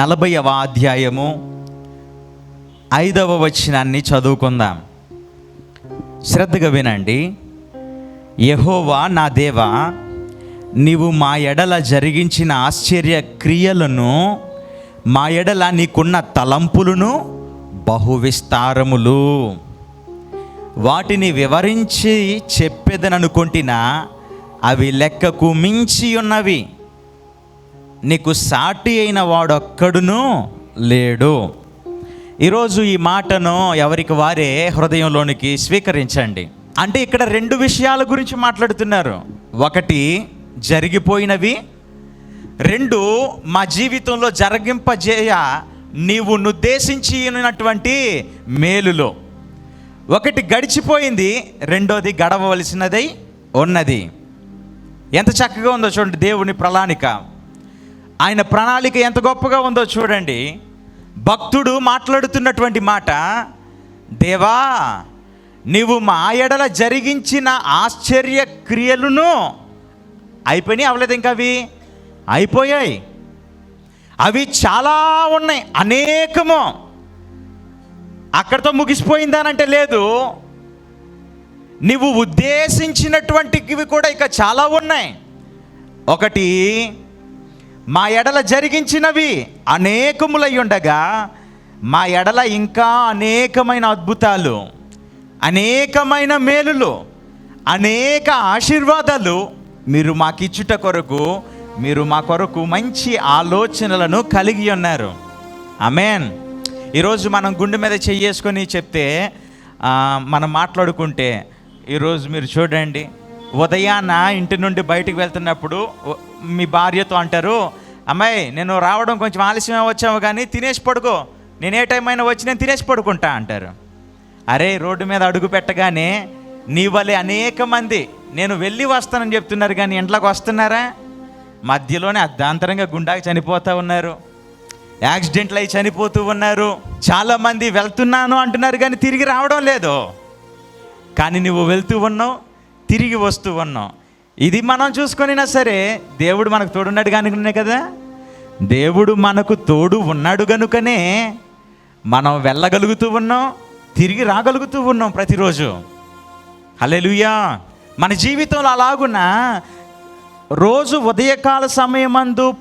నలభైవ అధ్యాయము ఐదవ వచనాన్ని చదువుకుందాం. శ్రద్ధగా వినండి. యహోవా నా దేవా నీవు మా ఎడల జరిగించిన ఆశ్చర్య క్రియలను మా ఎడల నీకున్న తలంపులను బహువిస్తారములు. వాటిని వివరించి చెప్పేదననుకుంటున్నా అవి లెక్కకు మించి ఉన్నవి నీకు సాటి అయిన వాడొక్కడును లేడు. ఈరోజు ఈ మాటను ఎవరికి వారే హృదయంలోనికి స్వీకరించండి. అంటే ఇక్కడ రెండు విషయాల గురించి మాట్లాడుతున్నారు. ఒకటి జరిగిపోయినవి. రెండు మా జీవితంలో జరిగింపజేయ నీవు నుద్దేశించినటువంటి మేలులో. ఒకటి గడిచిపోయింది రెండోది గడవవలసినదై ఉన్నది. ఎంత చక్కగా ఉందో చూడండి దేవుని ప్రణాళిక. ఆయన ప్రణాళిక ఎంత గొప్పగా ఉందో చూడండి. భక్తుడు మాట్లాడుతున్నటువంటి మాట దేవా నీవు మా ఎడల జరిగించిన ఆశ్చర్య క్రియలను అయిపోయినాయి అవలేదు ఇంకా అవి? అయిపోయాయి. అవి చాలా ఉన్నాయి అనేకము. అక్కడితో ముగిసిపోయిందానంటే లేదు. నువ్వు ఉద్దేశించినటువంటివి కూడా ఇక చాలా ఉన్నాయి. ఒకటి మా ఎడల జరిగించినవి అనేకములై ఉండగా మా ఎడల ఇంకా అనేకమైన అద్భుతాలు అనేకమైన మేలులు అనేక ఆశీర్వాదాలు మీరు మాకిచ్చుట కొరకు మీరు మా కొరకు మంచి ఆలోచనలను కలిగి ఉన్నారు. అమేన్ ఈరోజు మనం గుండె మీద చెయ్యేసుకొని చెప్తే మనం మాట్లాడుకుంటే ఈరోజు మీరు చూడండి ఉదయాన్న ఇంటి నుండి బయటకు వెళ్తున్నప్పుడు మీ భార్యతో అంటారు అమ్మాయి నేను రావడం కొంచెం ఆలస్యమే వచ్చాము కానీ తినేసి పడుకో. నేను ఏ టైం అయినా వచ్చి నేను తినేసి పడుకుంటా అంటారు. అరే రోడ్డు మీద అడుగు పెట్టగానే నీ వలె అనేక మంది నేను వెళ్ళి వస్తానని చెప్తున్నారు కానీ ఇంట్లోకి వస్తున్నారా? మధ్యలోనే అర్ధాంతరంగా గుండాకి చనిపోతూ ఉన్నారు. యాక్సిడెంట్లు అయి చనిపోతూ ఉన్నారు. చాలామంది వెళ్తున్నాను అంటున్నారు కానీ తిరిగి రావడం లేదు. కానీ నువ్వు వెళ్తూ ఉన్నావు తిరిగి వస్తూ ఉన్నావు. ఇది మనం చూసుకొనినా సరే దేవుడు మనకు తోడున్నాడు కానీ కదా? దేవుడు మనకు తోడు ఉన్నాడు కనుకనే మనం వెళ్ళగలుగుతూ ఉన్నాం తిరిగి రాగలుగుతూ ఉన్నాం ప్రతిరోజు. హలెలుయా మన జీవితంలో అలాగున్నా రోజు ఉదయకాల సమయమందు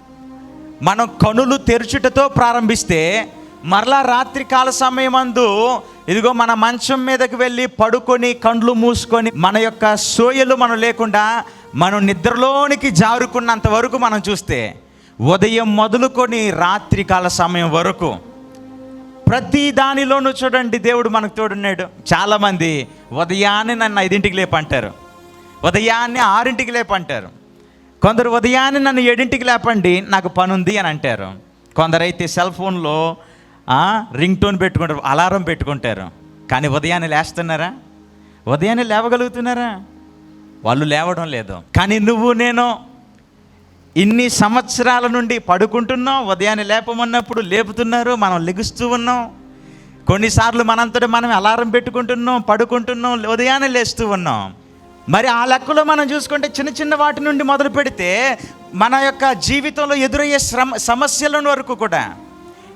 మనం కనులు తెరుచుటతో ప్రారంభిస్తే మరలా రాత్రికాల సమయమందు ఇదిగో మన మంచం మీదకి వెళ్ళి పడుకొని కండ్లు మూసుకొని మన యొక్క సోయలు మనం లేకుండా మనం నిద్రలోనికి జారుకున్నంత వరకు మనం చూస్తే ఉదయం మొదలుకొని రాత్రికాల సమయం వరకు ప్రతి దానిలోనూ చూడండి దేవుడు మనకు తోడున్నాడు. చాలామంది ఉదయాన్నే నన్ను ఐదింటికి లేపంటారు. ఉదయాన్నే ఆరింటికి లేపంటారు. కొందరు ఉదయాన్నే నన్ను ఏడింటికి లేపండి నాకు పని ఉంది అని అంటారు. కొందరైతే సెల్ ఫోన్లో రింగ్ టోన్ పెట్టుకుంటారు అలారం పెట్టుకుంటారు. కానీ ఉదయాన్నే లేస్తున్నారా? ఉదయాన్నే లేవగలుగుతున్నారా? వాళ్ళు లేవడం లేదు. కానీ నువ్వు నేను ఇన్ని సంవత్సరాల నుండి పడుకుంటున్నాం ఉదయాన్నే లేపమన్నప్పుడు లేపుతున్నారు మనం లెగుస్తూ ఉన్నాం. కొన్నిసార్లు మనంతటి మనం అలారం పెట్టుకుంటున్నాం పడుకుంటున్నాం ఉదయాన్నే లేస్తూ ఉన్నాం. మరి ఆ లెక్కలో మనం చూసుకుంటే చిన్న చిన్న వాటి నుండి మొదలు పెడితే మన యొక్క జీవితంలో ఎదురయ్యే శ్రమ సమస్యల వరకు కూడా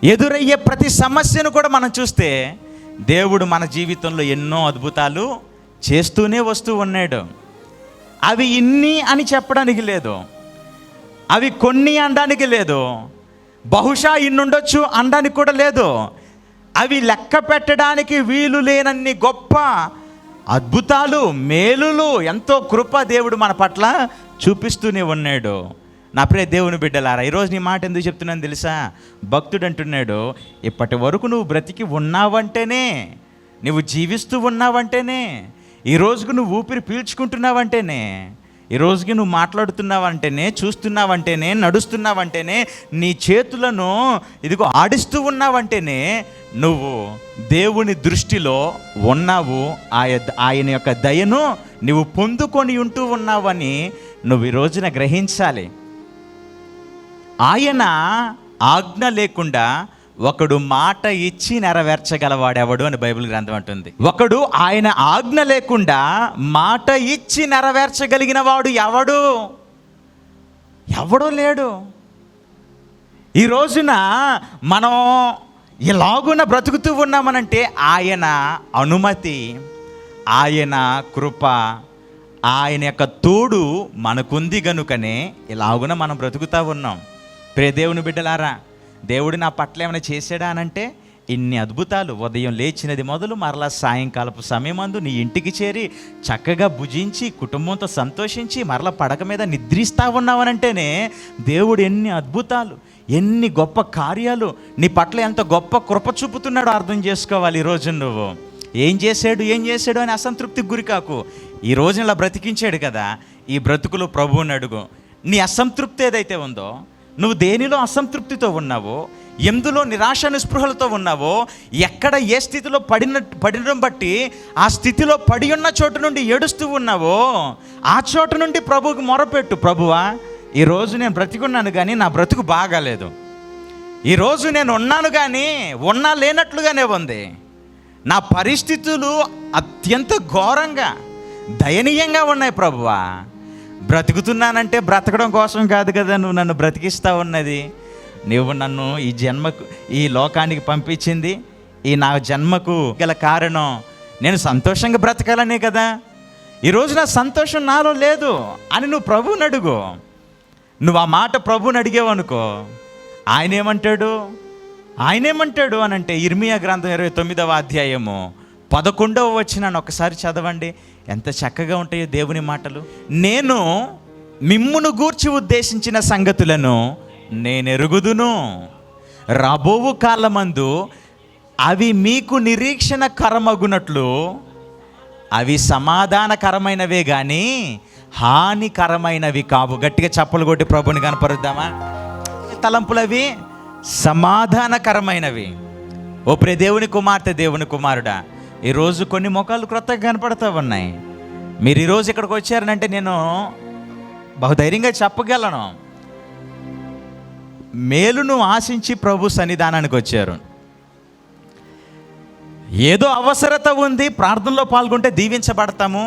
ఎదురయ్యే ప్రతి సమస్యను కూడా మనం చూస్తే దేవుడు మన జీవితంలో ఎన్నో అద్భుతాలు చేస్తూనే వస్తూ ఉన్నాడు. అవి ఇన్ని అని చెప్పడానికి లేదు. అవి కొన్ని అనడానికి లేదు. బహుశా ఇన్నుండొచ్చు అనడానికి కూడా లేదు. అవి లెక్క పెట్టడానికి వీలు లేనన్ని గొప్ప అద్భుతాలు మేలులు ఎంతో కృప దేవుడు మన పట్ల చూపిస్తూనే ఉన్నాడు. నా ప్రే దేవుని బిడ్డలారా ఈరోజు నీ మాట ఎందుకు చెప్తున్నాను తెలుసా? భక్తుడు అంటున్నాడు ఇప్పటి వరకు నువ్వు బ్రతికి ఉన్నావంటేనే నువ్వు జీవిస్తూ ఉన్నావంటేనే ఈ రోజుకు నువ్వు ఊపిరి పీల్చుకుంటున్నావంటేనే ఈ రోజుకి నువ్వు మాట్లాడుతున్నావంటేనే చూస్తున్నావంటేనే నడుస్తున్నావంటేనే నీ చేతులను ఇదిగో ఆడిస్తూ ఉన్నావంటేనే నువ్వు దేవుని దృష్టిలో ఉన్నావు. ఆయ ఆయన యొక్క దయను నువ్వు పొందుకొని ఉంటూ ఉన్నావని నువ్వు ఈ రోజున గ్రహించాలి. ఆయన ఆజ్ఞ లేకుండా ఒకడు మాట ఇచ్చి నెరవేర్చగలవాడెవడు అని బైబిల్ గ్రంథం అంటుంది. ఒకడు ఆయన ఆజ్ఞ లేకుండా మాట ఇచ్చి నెరవేర్చగలిగిన వాడు ఎవడు? ఎవడో లేడు. ఈ రోజున మనం ఇలాగున బ్రతుకుతూ ఉన్నామనంటే ఆయన అనుమతి ఆయన కృప ఆయన యొక్క తోడు మనకుంది గనుకనే ఇలాగున మనం బ్రతుకుతూ ఉన్నాం. ప్రే దేవుని బిడ్డలారా దేవుడు నా పట్ల ఏమైనా చేశాడా అనంటే ఇన్ని అద్భుతాలు ఉదయం లేచినది మొదలు మరలా సాయంకాలపు సమయమందు నీ ఇంటికి చేరి చక్కగా భుజించి కుటుంబంతో సంతోషించి మరలా పడక మీద నిద్రిస్తా ఉన్నావనంటేనే దేవుడు ఎన్ని అద్భుతాలు ఎన్ని గొప్ప కార్యాలు నీ పట్ల ఎంత గొప్ప కృప చూపుతున్నాడో అర్థం చేసుకోవాలి ఈ రోజు నువ్వు. ఏం చేశాడు ఏం చేశాడు అని అసంతృప్తికి గురికాకు ఈ రోజున ఇలా బ్రతికించాడు కదా ఈ బ్రతుకులు ప్రభువుని అడుగు. నీ అసంతృప్తి ఏదైతే ఉందో నువ్వు దేనిలో అసంతృప్తితో ఉన్నావో ఎందులో నిరాశ నిస్పృహలతో ఉన్నావో ఎక్కడ ఏ స్థితిలో పడిన పడిన బట్టి ఆ స్థితిలో పడి ఉన్న చోటు నుండి ఏడుస్తూ ఉన్నావో ఆ చోటు నుండి ప్రభువుకి మొరపెట్టు. ప్రభువా ఈరోజు నేను బ్రతికున్నాను కానీ నా బ్రతుకు బాగాలేదు. ఈరోజు నేను ఉన్నాను కానీ ఉన్నా లేనట్లుగానే ఉంది. నా పరిస్థితులు అత్యంత ఘోరంగా దయనీయంగా ఉన్నాయి ప్రభువా. బ్రతుకుతున్నానంటే బ్రతకడం కోసం కాదు కదా నువ్వు నన్ను బ్రతికిస్తా ఉన్నది. నువ్వు నన్ను ఈ జన్మకు ఈ లోకానికి పంపించింది. ఈ నా జన్మకు గల కారణం. నేను సంతోషంగా బ్రతకాలనే కదా. ఈరోజు నా సంతోషం నాలో లేదు అని నువ్వు ప్రభువుని అడుగు. నువ్వు ఆ మాట ప్రభువుని అడిగేవనుకో ఆయన ఏమంటాడు? ఆయన ఏమంటాడు అని అంటే ఇర్మియా గ్రంథం ఇరవై తొమ్మిదవ అధ్యాయము. పదకొండవ వచ్చినాను ఒకసారి చదవండి. ఎంత చక్కగా ఉంటాయో దేవుని మాటలు. నేను మిమ్మును గూర్చి ఉద్దేశించిన సంగతులను నేను ఎరుగుదును. రాబోవు కాలమందు అవి మీకు నిరీక్షణ కరమగునట్లు అవి సమాధానకరమైనవే కానీ హానికరమైనవి కావు. గట్టిగా చప్పలు కొట్టి ప్రభుని కనపరుద్దామా? తలంపులవి సమాధానకరమైనవి. ఓ ప్రే దేవుని కుమార్తె దేవుని కుమారుడా ఈరోజు కొన్ని ముఖాలు క్రొత్తగా కనపడుతూ ఉన్నాయి. మీరు ఈరోజు ఇక్కడికి వచ్చారనంటే నేను బహుధైర్యంగా చెప్పగలను. మేలును ఆశించి ప్రభు సన్నిధానానికి వచ్చారు. ఏదో అవసరత ఉంది ప్రార్థనలో పాల్గొంటే దీవించబడతాము.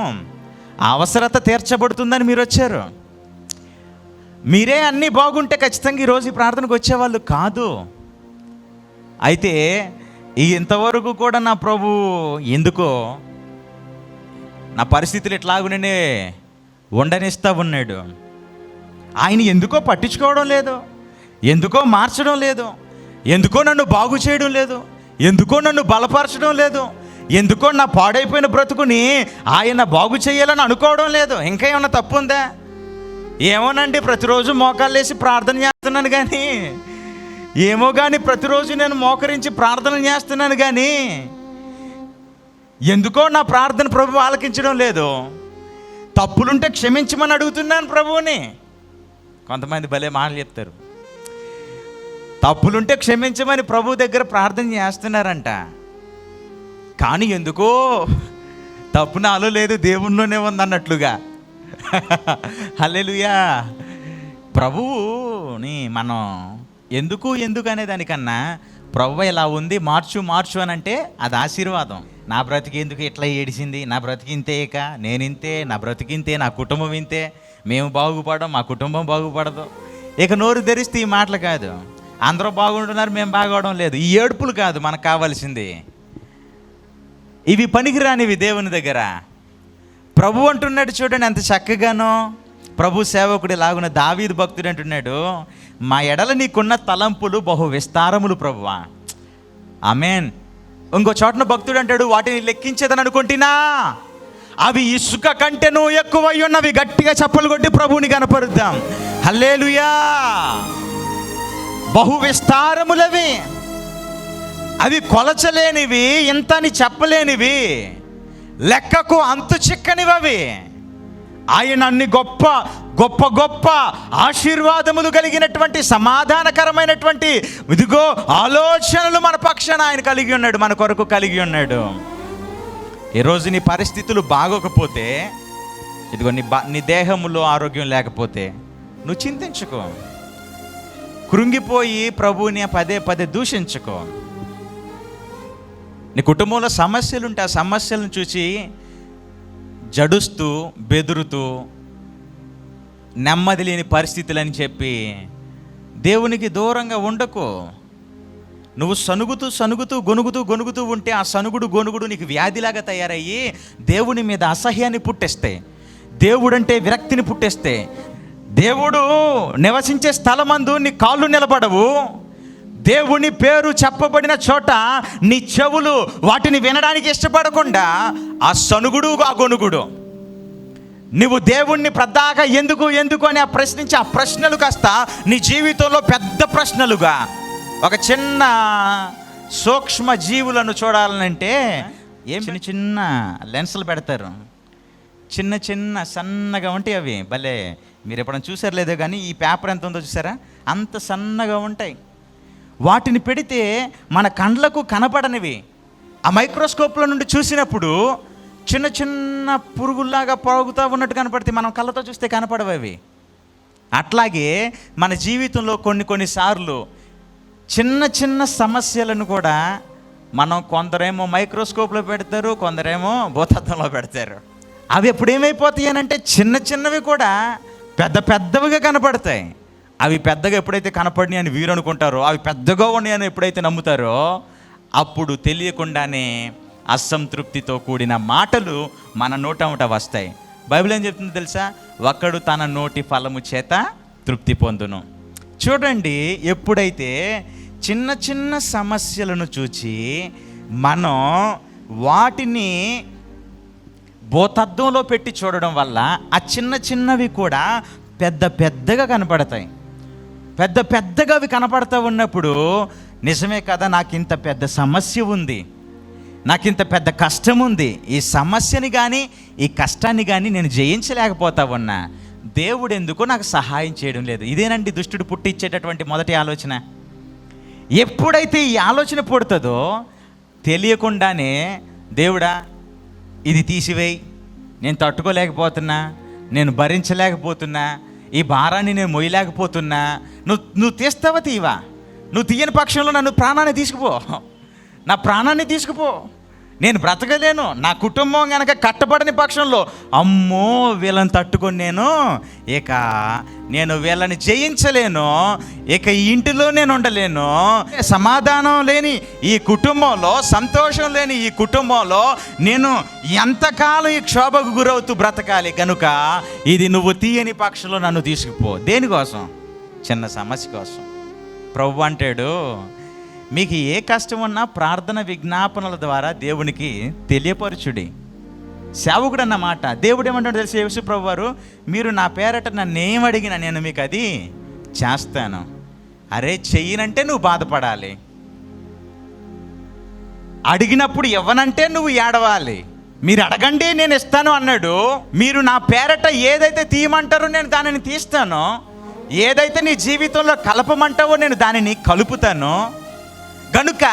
ఆ అవసరత తీర్చబడుతుందని మీరు వచ్చారు. మీరే అన్నీ బాగుంటే ఖచ్చితంగా ఈరోజు ఈ ప్రార్థనకు వచ్చేవాళ్ళు కాదు. అయితే ఈ ఇంతవరకు కూడా నా ప్రభు ఎందుకో నా పరిస్థితులు ఎట్లాగునే ఉండనిస్తా ఉన్నాడు. ఆయన ఎందుకో పట్టించుకోవడం లేదు ఎందుకో మార్చడం లేదు ఎందుకో నన్ను బాగు చేయడం లేదు ఎందుకో నన్ను బలపరచడం లేదు ఎందుకో నా పాడైపోయిన బ్రతుకుని ఆయన బాగు చేయాలని అనుకోవడం లేదు. ఇంకా ఏమైనా తప్పు ఉందా ఏమోనండి ప్రతిరోజు మోకాళ్ళు వేసి ప్రార్థన చేస్తున్నాను కానీ ఏమో కానీ ప్రతిరోజు నేను మోకరించి ప్రార్థన చేస్తున్నాను కానీ ఎందుకో నా ప్రార్థన ప్రభు ఆలకించడం లేదు. తప్పులుంటే క్షమించమని అడుగుతున్నాను ప్రభువుని. కొంతమంది భలే మాటలు చెప్తారు. తప్పులుంటే క్షమించమని ప్రభు దగ్గర ప్రార్థన చేస్తున్నారంట. కానీ ఎందుకో తప్పు నాలో లేదు దేవునిలోనే ఉందన్నట్లుగా. హల్లెలూయా. ప్రభువుని మనం ఎందుకు ఎందుకు అనే దానికన్నా ప్రభు ఇలా ఉంది మార్చు మార్చు అని అంటే అది ఆశీర్వాదం. నా బ్రతికి ఎందుకు ఇట్లా ఏడిసింది? నా బ్రతికి ఇంతే ఇక నేను ఇంతే? నా బ్రతికి ఇంతే? నా కుటుంబం ఇంతే? మేము బాగుపడం మా కుటుంబం బాగుపడదు. ఇక నోరు తెరిస్తే ఈ మాటలు కాదు. అందరూ బాగుంటున్నారు మేము బాగోవడం లేదు. ఈ ఏడుపులు కాదు మనకు కావాల్సింది. ఇవి పనికిరానివి దేవుని దగ్గర. ప్రభు అంటున్నాడు చూడండి ఎంత చక్కగానో. ప్రభు సేవకుడి లాగున దావీదు భక్తుడు అంటున్నాడు మా ఎడల నీకున్న తలంపులు బహు విస్తారములు ప్రభువా. ఆమెన్. ఇంకో చోటన భక్తుడు అంటాడు వాటిని లెక్కించేదని అనుకుంటున్నా. అవి ఇసుక కంటేను ఎక్కువ ఉన్నవి. గట్టిగా చప్పలు కొట్టి ప్రభువుని కనపరుద్దాం. హల్లేలుయా. బహు విస్తారములవి. అవి కొలచలేనివి ఇంతని చెప్పలేనివి. లెక్కకు అంతు చిక్కనివి అవి ఆయన అన్ని గొప్ప గొప్ప గొప్ప ఆశీర్వాదములు కలిగినటువంటి సమాధానకరమైనటువంటి ఇదిగో ఆలోచనలు మన పక్షాన ఆయన కలిగి ఉన్నాడు మన కొరకు కలిగి ఉన్నాడు. ఈరోజు నీ పరిస్థితులు బాగోకపోతే ఇదిగో నీ బా నీ దేహంలో ఆరోగ్యం లేకపోతే నువ్వు చింతించుకో. కృంగిపోయి ప్రభువుని పదే పదే దూషించుకో. నీ కుటుంబంలో సమస్యలుంటే ఆ సమస్యలను చూసి జడుస్తూ బెదురుతూ నెమ్మది లేని పరిస్థితులని చెప్పి దేవునికి దూరంగా ఉండకు. నువ్వు సనుగుతూ సనుగుతూ గొనుగుతూ గొనుగుతూ ఉంటే ఆ సనుగుడు గొనుగుడు నీకు వ్యాధిలాగా తయారయ్యి దేవుని మీద అసహ్యాన్ని పుట్టేస్తాయి దేవుడంటే విరక్తిని పుట్టేస్తే దేవుడు నివసించే స్థలమందు నీ కాళ్ళు నిలబడవు. దేవుని పేరు చెప్పబడిన చోట నీ చెవులు వాటిని వినడానికి ఇష్టపడకుండా ఆ సనుగుడు ఆ గొనుగుడు. నువ్వు దేవుణ్ణి ప్రద్దాక ఎందుకు ఎందుకు అని ఆ ప్రశ్నించి ఆ ప్రశ్నలు కాస్త నీ జీవితంలో పెద్ద ప్రశ్నలుగా. ఒక చిన్న సూక్ష్మ జీవులను చూడాలంటే ఏం చిన్న చిన్న లెన్సులు పెడతారు. చిన్న చిన్న సన్నగా ఉంటాయి అవి. భలే మీరు ఎప్పుడైనా చూసారు లేదో కానీ ఈ పేపర్ ఎంత ఉందో చూసారా? అంత సన్నగా ఉంటాయి. వాటిని పెడితే మన కండ్లకు కనపడనివి. ఆ మైక్రోస్కోప్లో నుండి చూసినప్పుడు చిన్న చిన్న పురుగుల్లాగా పొరుగుతూ ఉన్నట్టు కనపడితే మనం కళ్ళతో చూస్తే కనపడవు అవి అట్లాగే మన జీవితంలో కొన్ని కొన్నిసార్లు చిన్న చిన్న సమస్యలను కూడా మనం కొందరేమో మైక్రోస్కోప్లో పెడతారు కొందరేమో భూతత్వంలో పెడతారు. అవి ఎప్పుడు ఏమైపోతాయి అంటే చిన్న చిన్నవి కూడా పెద్ద పెద్దవిగా కనపడతాయి. అవి పెద్దగా ఎప్పుడైతే కనపడినాయి అని వీరు అనుకుంటారో అవి పెద్దగా ఉన్నాయని ఎప్పుడైతే నమ్ముతారో అప్పుడు తెలియకుండానే అసంతృప్తితో కూడిన మాటలు మన నోటముట వస్తాయి. బైబిల్ ఏం చెప్తుంది తెలుసా? ఒకడు తన నోటి ఫలము చేత తృప్తి పొందును. చూడండి ఎప్పుడైతే చిన్న చిన్న సమస్యలను చూచి మనం వాటిని భూతత్వంలో పెట్టి చూడడం వల్ల ఆ చిన్న చిన్నవి కూడా పెద్ద పెద్దగా కనపడతాయి. పెద్ద పెద్దగా అవి కనపడుతూ ఉన్నప్పుడు నిజమే కదా నాకు ఇంత పెద్ద సమస్య ఉంది. నాకు ఇంత పెద్ద కష్టం ఉంది. ఈ సమస్యని కానీ ఈ కష్టాన్ని కానీ నేను జయించలేకపోతా ఉన్నా. దేవుడు ఎందుకో నాకు సహాయం చేయడం లేదు. ఇదేనండి దుష్టుడు పుట్టించేటటువంటి మొదటి ఆలోచన. ఎప్పుడైతే ఈ ఆలోచన పుడుతుందో తెలియకుండానే దేవుడా ఇది తీసివేయి. నేను తట్టుకోలేకపోతున్నా. నేను భరించలేకపోతున్నా. ఈ భారాన్ని నేను మొయ్యలేకపోతున్నా నువ్వు నువ్వు తీస్తావా తీవా? నువ్వు తీయని పక్షంలో నన్ను ప్రాణాన్ని తీసుకుపో. నా ప్రాణాన్ని తీసుకుపో. నేను బ్రతకలేను. నా కుటుంబం కనుక కట్టబడని పక్షంలో అమ్మో వీళ్ళని తట్టుకొని నేను ఇక నేను వీళ్ళని జయించలేను. ఇక ఈ ఇంటిలో నేను ఉండలేను. సమాధానం లేని ఈ కుటుంబంలో సంతోషం లేని ఈ కుటుంబంలో నేను ఎంతకాలం ఈ క్షోభకు గురవుతూ బ్రతకాలి? కనుక ఇది నువ్వు తీయని పక్షంలో నన్ను తీసుకుపో. దేనికోసం? చిన్న సమస్య కోసం. ప్రభు అంటాడు మీకు ఏ కష్టం ఉన్నా ప్రార్థన విజ్ఞాపనల ద్వారా దేవునికి తెలియపరచుడి. సేవకుడు అన్నమాట దేవుడు ఏమంటాడు తెలిసి యేసు ప్రభు వారు మీరు నా పేరట నన్ను ఏం అడిగినా నేను మీకు అది చేస్తాను. అరే చెయ్యనంటే నువ్వు బాధపడాలి. అడిగినప్పుడు ఇవ్వనంటే నువ్వు ఏడవాలి. మీరు అడగండి నేను ఇస్తాను అన్నాడు. మీరు నా పేరట ఏదైతే తీయమంటారో నేను దానిని తీస్తాను. ఏదైతే నీ జీవితంలో కలపమంటావో నేను దానిని కలుపుతాను. గనుక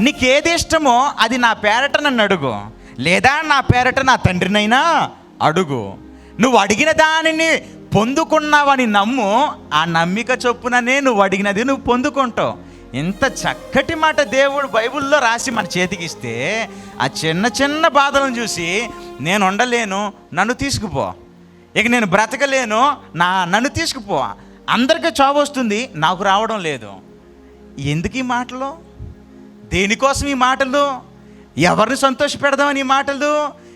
నీకు ఏది ఇష్టమో అది నా పేరట నన్ను అడుగు. లేదా నా పేరట నా తండ్రినైనా అడుగు. నువ్వు అడిగిన దానిని పొందుకున్నావని నమ్ము ఆ నమ్మిక చొప్పుననే నువ్వు అడిగినది నువ్వు పొందుకుంటావు. ఇంత చక్కటి మాట దేవుడు బైబిల్లో రాసి మన చేతికి ఇస్తే ఆ చిన్న చిన్న బాధలను చూసి నేను ఉండలేను నన్ను తీసుకుపో. ఇక నేను బ్రతకలేను నా నన్ను తీసుకుపో. అందరికీ చావు వస్తుంది నాకు రావడం లేదు. ఎందుకు ఈ మాటలు? దేనికోసం ఈ మాటలు? ఎవరిని సంతోష పెడదామని ఈ మాటలు?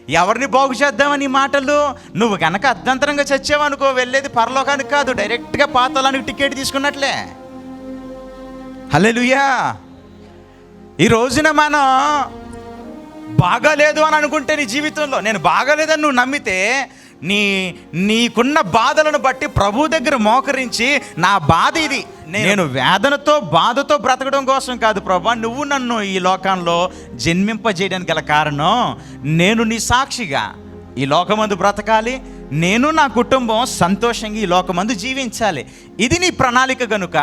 ఎవరిని బాగు చేద్దామని ఈ మాటలు? నువ్వు గనక అర్ధంతరంగా చచ్చావనుకో వెళ్ళేది పరలోకానికి కాదు. డైరెక్ట్గా పాతలానికి టికెట్ తీసుకున్నట్లే. హల్లెలూయా. ఈ రోజున మనం బాగాలేదు అని అనుకుంటే నీ జీవితంలో నేను బాగాలేదని నువ్వు నమ్మితే నీ నీకున్న బాధలను బట్టి ప్రభు దగ్గర మోకరించి నా బాధ ఇది. నేను వేదనతో బాధతో బ్రతకడం కోసం కాదు ప్రభా నువ్వు నన్ను ఈ లోకంలో జన్మింపజేయడానికి గల కారణం నేను నీ సాక్షిగా ఈ లోకమందు బ్రతకాలి నేను నా కుటుంబం సంతోషంగా ఈ లోకమందు జీవించాలి. ఇది నీ ప్రణాళిక గనుక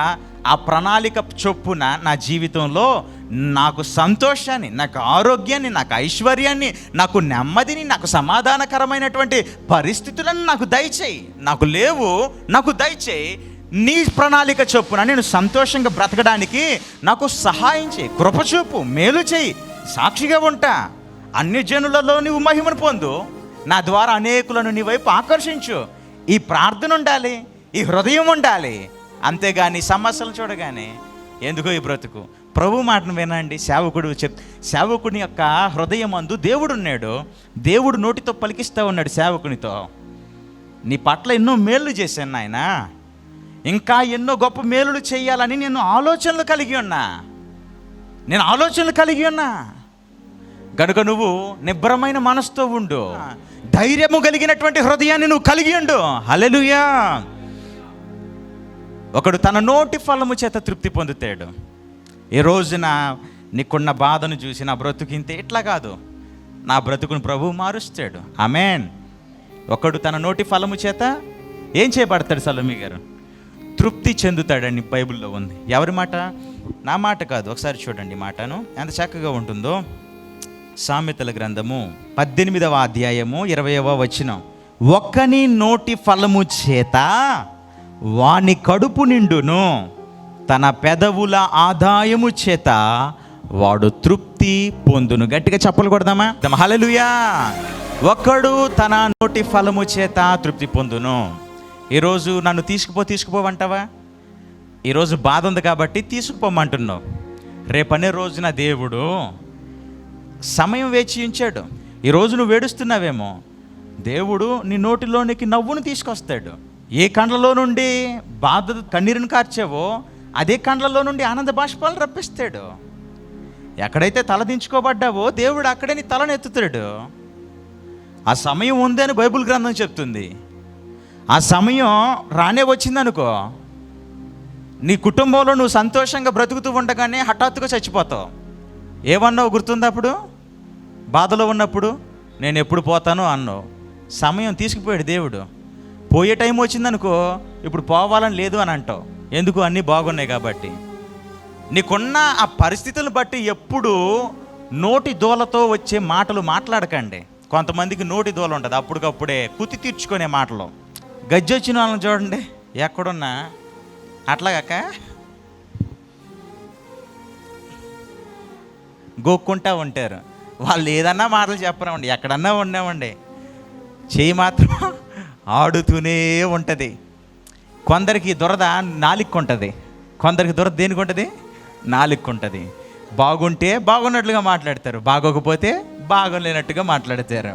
ఆ ప్రణాళిక చొప్పున నా జీవితంలో నాకు సంతోషాన్ని నాకు ఆరోగ్యాన్ని నాకు ఐశ్వర్యాన్ని నాకు నెమ్మదిని నాకు సమాధానకరమైనటువంటి పరిస్థితులను నాకు దయచేయి. నాకు లేవు నాకు దయచేయి. నీ ప్రణాళిక చొప్పున నేను సంతోషంగా బ్రతకడానికి నాకు సహాయం చేయి కృపచూపు మేలు చేయి సాక్షిగా ఉంటా. అన్ని జనులలో నువ్వు మహిమను పొందు. నా ద్వారా అనేకులను నీ వైపు ఆకర్షించు. ఈ ప్రార్థన ఉండాలి ఈ హృదయం ఉండాలి. అంతేగాని సమస్యలు చూడగానే ఎందుకో ఈ బ్రతుకు? ప్రభు మాటను వినండి. సేవకుడు చెప్ సేవకుని యొక్క హృదయం అందు దేవుడు ఉన్నాడు దేవుడు నోటితో పలికిస్తూ ఉన్నాడు సేవకునితో. నీ పట్ల ఎన్నో మేళ్ళు చేశాను నాయన. ఇంకా ఎన్నో గొప్ప మేలులు చేయాలని నేను ఆలోచనలు కలిగి ఉన్నా. నేను ఆలోచనలు కలిగి ఉన్నా. గనుక నువ్వు నిబ్బరమైన మనసుతో ఉండు. ధైర్యము కలిగినటువంటి హృదయాన్ని నువ్వు కలిగి ఉండు. హల్లెలూయా. ఒకడు తన నోటి ఫలము చేత తృప్తి పొందుతాడు. ఈ రోజున నీకున్న బాధను చూసి నా బ్రతుకింతే ఇట్లా కాదు. నా బ్రతుకును ప్రభు మారుస్తాడు. ఆమెన్. ఒకడు తన నోటి ఫలము చేత ఏం చేయబడతాడు సలోమి గారు? తృప్తి చెందుతాడని బైబిల్లో ఉంది. ఎవరి మాట? నా మాట కాదు. ఒకసారి చూడండి మాటను. ఎంత చక్కగా ఉంటుందో. సామెతల గ్రంథము పద్దెనిమిదవ అధ్యాయము ఇరవయవ వచనం. ఒక్కని నోటి ఫలము చేత వాని కడుపు నిండును. తన పెదవుల ఆదాయము చేత వాడు తృప్తి పొందును. గట్టిగా చెప్పలు కొడదామా? హలలుయా ఒక్కడు తన నోటి ఫలము చేత తృప్తి పొందును. ఈరోజు నన్ను తీసుకుపో తీసుకుపోవంటావా ఈరోజు బాధ ఉంది కాబట్టి తీసుకుపోమంటున్నావు. రేపనే రోజున దేవుడు సమయం వేచి ఉంచాడు. ఈరోజు నువ్వు వేడుస్తున్నావేమో దేవుడు నీ నోటిలోనికి నవ్వును తీసుకొస్తాడు. ఏ కండ్లలో నుండి బాధ కన్నీరును కార్చావో అదే కండ్లలో నుండి ఆనంద బాష్పాలు రప్పిస్తాడు. ఎక్కడైతే తలదించుకోబడ్డావో దేవుడు అక్కడే నీ తలను ఎత్తుతాడు. ఆ సమయం ఉంది అని బైబిల్ గ్రంథం చెప్తుంది. ఆ సమయం రానే వచ్చిందనుకో నీ కుటుంబంలో నువ్వు సంతోషంగా బ్రతుకుతూ ఉండగానే హఠాత్తుగా చచ్చిపోతావు. ఏమన్నావు గుర్తుంది అప్పుడు? బాధలో ఉన్నప్పుడు నేను ఎప్పుడు పోతానో అన్నావు. సమయం తీసుకుపోయాడు దేవుడు. పోయే టైం వచ్చిందనుకో ఇప్పుడు పోవాలని లేదు అని అంటావు. ఎందుకు? అన్నీ బాగున్నాయి కాబట్టి. నీకున్న ఆ పరిస్థితులను బట్టి ఎప్పుడు నోటి దోలతో వచ్చే మాటలు మాట్లాడకండి. కొంతమందికి నోటి దోల ఉంటుంది. అప్పటికప్పుడే కుతి తీర్చుకునే మాటలు. గజ్జొచ్చిన వాళ్ళని చూడండి. ఎక్కడున్నా? అట్లాగాక గోక్కుంటా ఉంటారు. వాళ్ళు ఏదన్నా మాటలు చెప్పరామండి ఎక్కడన్నా ఉన్నామండి చేయి మాత్రం ఆడుతూనే ఉంటుంది. కొందరికి దురద నాలిక్కు ఉంటుంది కొందరికి దురద దేనికి ఉంటుంది నాలిక్కుంటుంది. బాగుంటే బాగున్నట్లుగా మాట్లాడతారు. బాగోకపోతే బాగోలేనట్టుగా మాట్లాడతారు.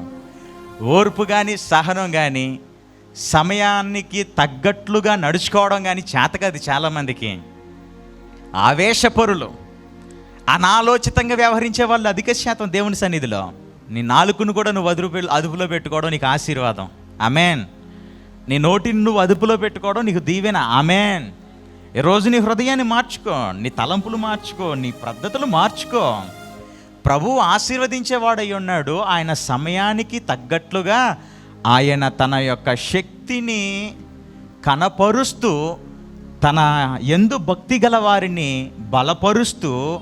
ఓర్పు కానీ సహనం కానీ సమయానికి తగ్గట్లుగా నడుచుకోవడం కానీ చేతకది చాలామందికి. ఆవేశపరులు అనాలోచితంగా వ్యవహరించే వాళ్ళు అధిక శాతం దేవుని సన్నిధిలో. నీ నాలుకను కూడా నువ్వు అదుపు అదుపులో పెట్టుకోవడం నీకు ఆశీర్వాదం. అమెన్ నీ నోటిని నువ్వు అదుపులో పెట్టుకోవడం నీకు దీవెన. ఆమెన్. ఈ రోజు నీ హృదయాన్ని మార్చుకో నీ తలంపులు మార్చుకో నీ పద్ధతులు మార్చుకో. ప్రభు ఆశీర్వదించేవాడై ఉన్నాడు. ఆయన సమయానికి తగ్గట్లుగా ఆయన తన యొక్క శక్తిని కనపరుస్తూ తన ఎందు భక్తి గల వారిని బలపరుస్తూ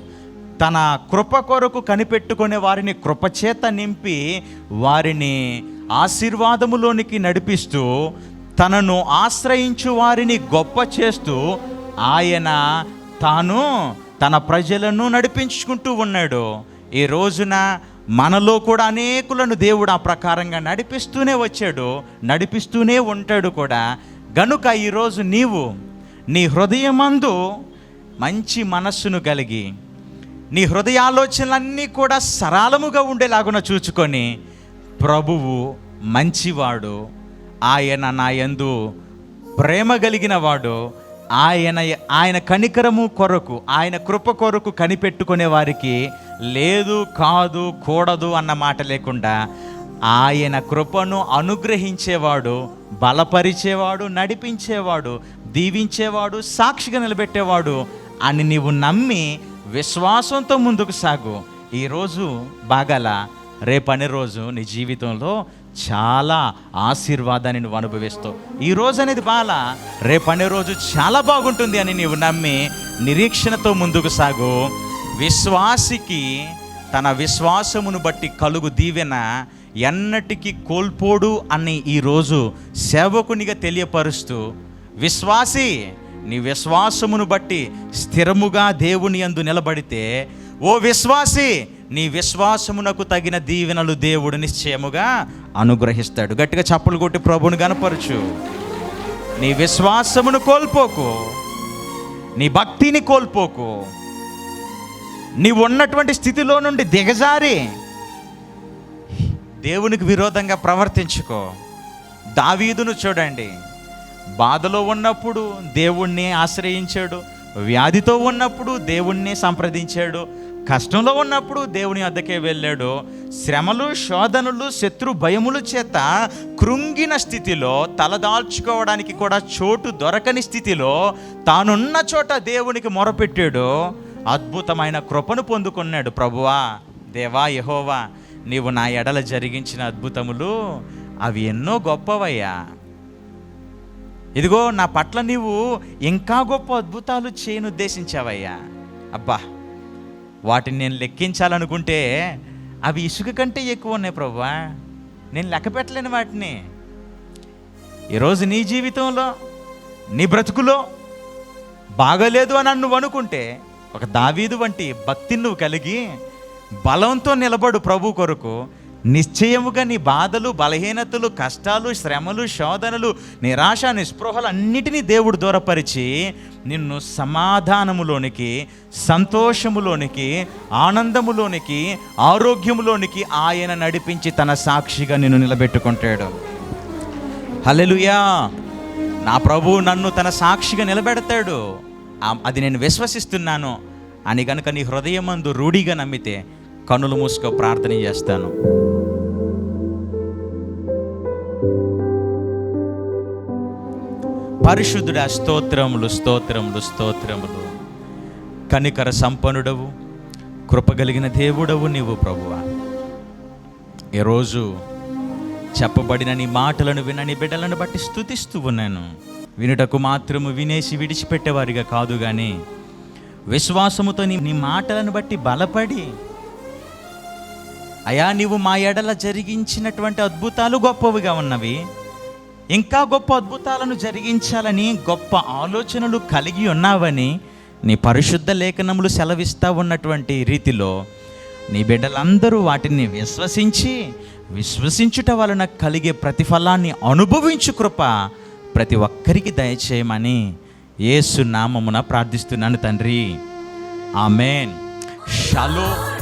తన కృప కొరకు కనిపెట్టుకునే వారిని కృపచేత నింపి వారిని ఆశీర్వాదములోనికి నడిపిస్తూ తనను ఆశ్రయించు వారిని గొప్ప చేస్తూ ఆయన తాను తన ప్రజలను నడిపించుకుంటూ ఉన్నాడు. ఈ రోజున మనలో కూడా అనేకులను దేవుడు ఆ ప్రకారంగా నడిపిస్తూనే వచ్చాడు నడిపిస్తూనే ఉంటాడు కూడా. గనుక ఈరోజు నీవు నీ హృదయమందు మంచి మనస్సును కలిగి నీ హృదయాలోచనలన్నీ కూడా సరళముగా ఉండేలాగున చూచుకొని ప్రభువు మంచివాడు. ఆయన నా యందు ప్రేమ కలిగిన వాడు. ఆయన ఆయన కనికరము కొరకు ఆయన కృప కొరకు కనిపెట్టుకునే వారికి లేదు కాదు కూడదు అన్న మాట లేకుండా ఆయన కృపను అనుగ్రహించేవాడు బలపరిచేవాడు నడిపించేవాడు దీవించేవాడు సాక్షిగా నిలబెట్టేవాడు అని నీవు నమ్మి విశ్వాసంతో ముందుకు సాగు. ఈరోజు బాగాల రేపని రోజు నీ జీవితంలో చాలా ఆశీర్వాదాన్ని నువ్వు అనుభవిస్తావు. ఈ రోజు అనేది బాలా రేపనే రోజు చాలా బాగుంటుంది అని నీవు నమ్మి నిరీక్షణతో ముందుకు సాగు. విశ్వాసికి తన విశ్వాసమును బట్టి కలుగు దీవెన ఎన్నటికీ కోల్పోడు అని ఈరోజు సేవకునిగా తెలియపరుస్తూ విశ్వాసి నీ విశ్వాసమును బట్టి స్థిరముగా దేవుని యందు నిలబడితే ఓ విశ్వాసి నీ విశ్వాసమునకు తగిన దీవెనలు దేవుడు నిశ్చయముగా అనుగ్రహిస్తాడు. గట్టిగా చప్పులు కొట్టి ప్రభుని గనపరచు. నీ విశ్వాసమును కోల్పోకు. నీ భక్తిని కోల్పోకు. నీవు ఉన్నటువంటి స్థితిలో నుండి దిగజారి దేవునికి విరోధంగా ప్రవర్తించుకో. దావీదును చూడండి. బాధలో ఉన్నప్పుడు దేవుణ్ణి ఆశ్రయించాడు. వ్యాధితో ఉన్నప్పుడు దేవుణ్ణి సంప్రదించాడు. కష్టంలో ఉన్నప్పుడు దేవుని అద్దకే వెళ్ళాడు. శ్రమలు శోధనలు శత్రు భయముల చేత కృంగిన స్థితిలో తలదాల్చుకోవడానికి కూడా చోటు దొరకని స్థితిలో తానున్న చోట దేవునికి మొరపెట్టాడు. అద్భుతమైన కృపను పొందుకున్నాడు ప్రభువా. దేవా యహోవా నీవు నా ఎడల జరిగించిన అద్భుతములు అవి ఎన్నో గొప్పవయ్యా. ఇదిగో నా పట్ల నీవు ఇంకా గొప్ప అద్భుతాలు చేయను ఉద్దేశించావయ్యా అబ్బా వాటిని నేను లెక్కించాలనుకుంటే అవి ఇసుక కంటే ఎక్కువ ఉన్నాయి ప్రభువా నేను లెక్క పెట్టలేను వాటిని. ఈరోజు నీ జీవితంలో నీ బ్రతుకులో బాగలేదు అని నువ్వు అనుకుంటే ఒక దావీదు వంటి భక్తిని నువ్వు కలిగి బలంతో నిలబడు ప్రభు కొరకు నిశ్చయముగా నీ బాధలు బలహీనతలు కష్టాలు శ్రమలు శోధనలు నిరాశ నిస్పృహలు అన్నిటినీ దేవుడు దూరపరిచి నిన్ను సమాధానములోనికి సంతోషములోనికి ఆనందములోనికి ఆరోగ్యములోనికి ఆయన నడిపించి తన సాక్షిగా నిన్ను నిలబెట్టుకుంటాడు. హలెలుయా నా ప్రభు నన్ను తన సాక్షిగా నిలబెడతాడు. అది నేను విశ్వసిస్తున్నాను. అని కనుక నీ హృదయమందు రూఢిగా నమ్మితే కన్నులు మూసుకో ప్రార్థన చేస్తాను. పరిశుద్ధుడా స్తోత్రములు స్తోత్రములు స్తోత్రములు. కనికర సంపన్నుడవు కృపగలిగిన దేవుడవు నీవు ప్రభువ. ఈరోజు చెప్పబడిన నీ మాటలను వినని బిడ్డలను బట్టి స్థుతిస్తూ ఉన్నాను. వినుటకు మాత్రము వినేసి విడిచిపెట్టేవారిగా కాదు కానీ విశ్వాసముతో నీ నీ మాటలను బట్టి బలపడి అయా నీవు మా ఎడల జరిగించినటువంటి అద్భుతాలు గొప్పవిగా ఉన్నవి. ఇంకా గొప్ప అద్భుతాలను జరిగించాలని గొప్ప ఆలోచనలు కలిగి ఉన్నావని నీ పరిశుద్ధ లేఖనములు సెలవిస్తా ఉన్నటువంటి రీతిలో నీ బిడ్డలందరూ వాటిని విశ్వసించి విశ్వసించుట వలన కలిగే ప్రతిఫలాన్ని అనుభవించు కృప ప్రతి ఒక్కరికి దయచేయమని ఏసు నామమున ప్రార్థిస్తున్నాను తండ్రి. ఆమెన్. షలో